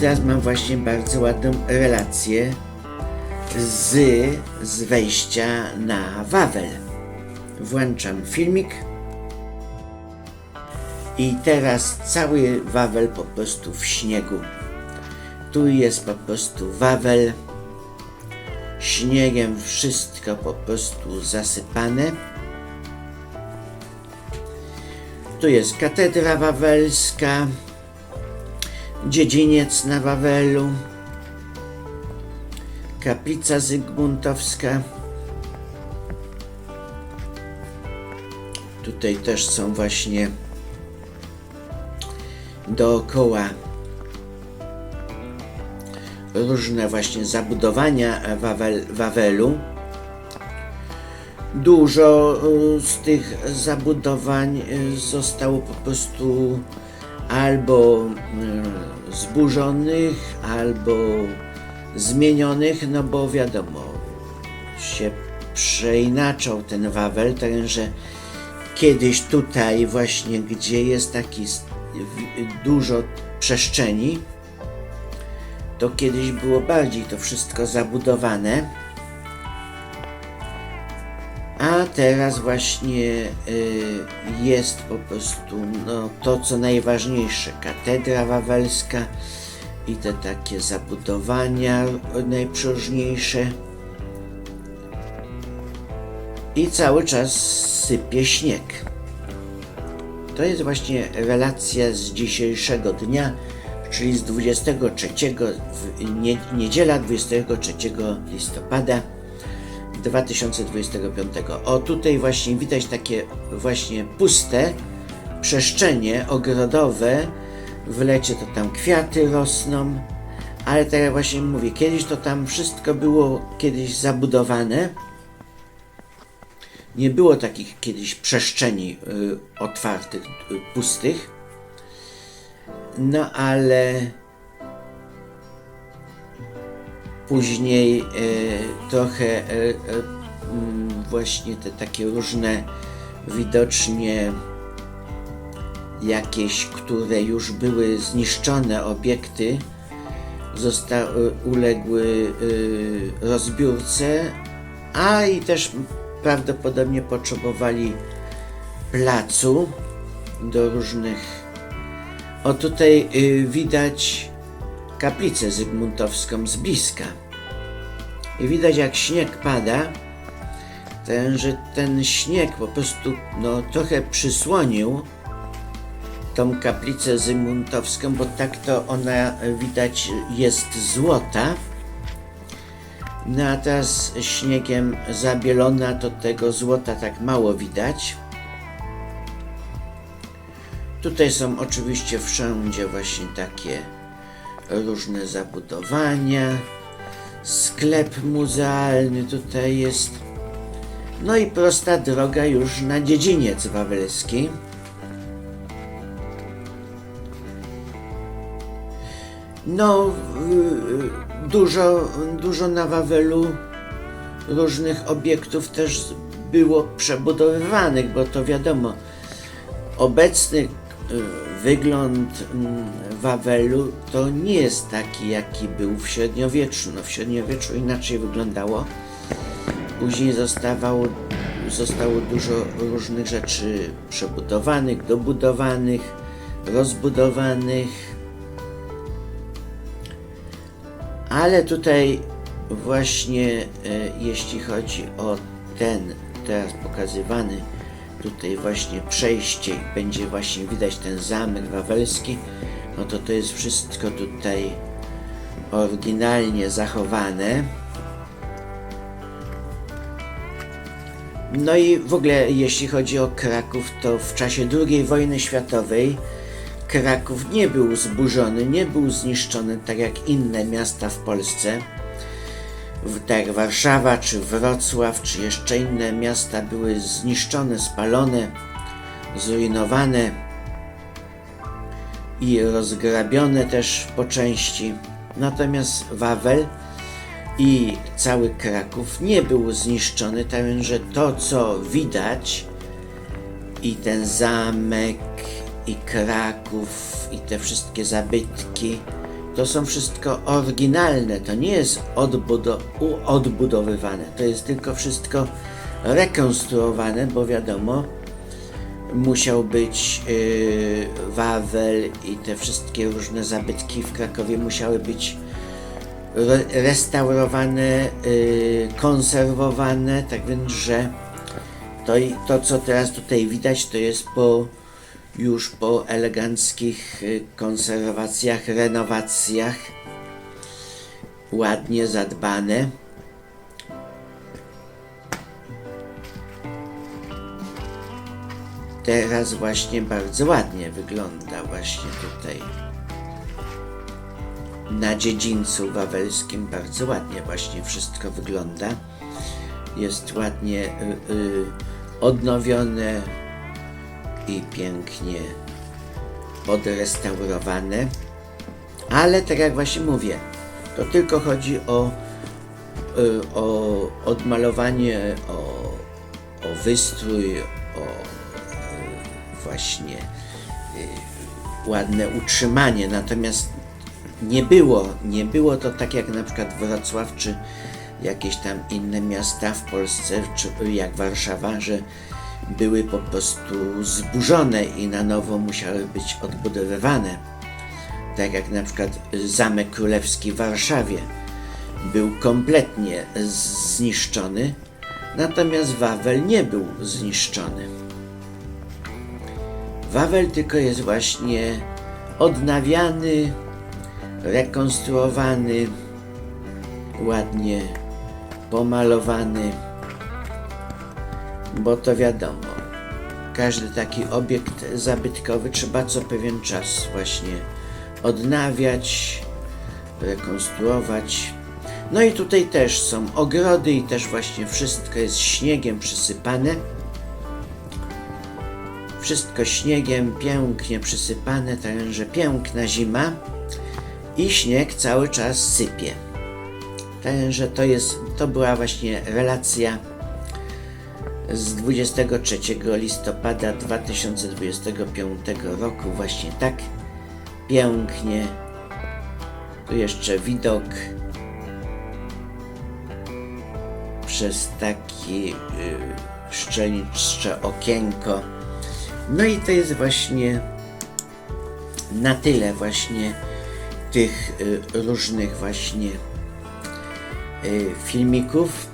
teraz mam właśnie bardzo ładną relację z, z wejścia na Wawel. Włączam filmik. I teraz cały Wawel po prostu w śniegu. Tu jest po prostu Wawel. Śniegiem wszystko po prostu zasypane. Tu jest katedra wawelska, dziedziniec na Wawelu, kaplica zygmuntowska. Tutaj też są właśnie dookoła różne właśnie zabudowania Wawel, Wawelu. Dużo y, z tych zabudowań y, zostało po prostu albo y, zburzonych, albo zmienionych, no bo wiadomo, się przeinaczał ten Wawel, także kiedyś tutaj właśnie, gdzie jest taki dużo przestrzeni, to kiedyś było bardziej to wszystko zabudowane. Teraz właśnie y, jest po prostu no, to, co najważniejsze, katedra wawelska i te takie zabudowania najprzeróżniejsze. I cały czas sypie śnieg. To jest właśnie relacja z dzisiejszego dnia, czyli z 23, w nie, niedziela 23 listopada 2025. O, tutaj właśnie widać takie właśnie puste przestrzenie ogrodowe. W lecie to tam kwiaty rosną, ale tak jak właśnie mówię, kiedyś to tam wszystko było kiedyś zabudowane. Nie było takich kiedyś przestrzeni y, otwartych, y, pustych. No ale później e, trochę e, e, mm, właśnie te takie różne widocznie jakieś, które już były zniszczone obiekty zostały, uległy rozbiórce, a i też prawdopodobnie potrzebowali placu do różnych. O tutaj widać kaplicę zygmuntowską z bliska. I widać jak śnieg pada, ten, że ten śnieg po prostu no, trochę przysłonił tą kaplicę zygmuntowską, bo tak to ona widać jest złota. No a teraz śniegiem zabielona, to tego złota tak mało widać. Tutaj są oczywiście wszędzie właśnie takie różne zabudowania. Sklep muzealny tutaj jest. No i prosta droga już na dziedziniec wawelski. No, y, dużo, dużo na Wawelu różnych obiektów też było przebudowywanych, bo to wiadomo, obecny y, wygląd mm, Wawelu to nie jest taki, jaki był w średniowieczu. No, w średniowieczu inaczej wyglądało. Później zostawało, zostało dużo różnych rzeczy przebudowanych, dobudowanych, rozbudowanych. Ale tutaj właśnie e, jeśli chodzi o ten teraz pokazywany tutaj właśnie przejście i będzie właśnie widać ten zamek wawelski, no to to jest wszystko tutaj oryginalnie zachowane. No i w ogóle jeśli chodzi o Kraków, to w czasie II wojny światowej Kraków nie był zburzony, nie był zniszczony tak jak inne miasta w Polsce. Tak jak Warszawa, czy Wrocław, czy jeszcze inne miasta były zniszczone, spalone, zrujnowane i rozgrabione też po części. Natomiast Wawel i cały Kraków nie był zniszczony, tak że to co widać i ten zamek, i Kraków, i te wszystkie zabytki, to są wszystko oryginalne, to nie jest odbudo- odbudowywane, to jest tylko wszystko rekonstruowane, bo wiadomo, musiał być yy, Wawel i te wszystkie różne zabytki w Krakowie musiały być re- restaurowane, yy, konserwowane, tak więc, że to, to co teraz tutaj widać, to jest po już po eleganckich y, konserwacjach, renowacjach, ładnie zadbane. Teraz właśnie bardzo ładnie wygląda właśnie tutaj na dziedzińcu wawelskim bardzo ładnie właśnie wszystko wygląda. Jest ładnie y, y, odnowione i pięknie odrestaurowane. Ale tak jak właśnie mówię, to tylko chodzi o, y, o odmalowanie, o, o wystrój, o y, właśnie y, ładne utrzymanie. Natomiast nie było, nie było to tak jak na przykład Wrocław czy jakieś tam inne miasta w Polsce, czy jak Warszawa, że były po prostu zburzone i na nowo musiały być odbudowywane. Tak jak na przykład Zamek Królewski w Warszawie był kompletnie zniszczony, natomiast Wawel nie był zniszczony. Wawel tylko jest właśnie odnawiany, rekonstruowany, ładnie pomalowany, bo to wiadomo, każdy taki obiekt zabytkowy trzeba co pewien czas właśnie odnawiać, rekonstruować. No i tutaj też są ogrody i też właśnie wszystko jest śniegiem przysypane. Wszystko śniegiem pięknie przysypane, także piękna zima i śnieg cały czas sypie. Także to jest, to była właśnie relacja z 23 listopada 2025 roku. Właśnie tak pięknie. Tu jeszcze widok przez takie y, szczelnicze okienko. No i to jest właśnie na tyle właśnie tych y, różnych właśnie y, filmików.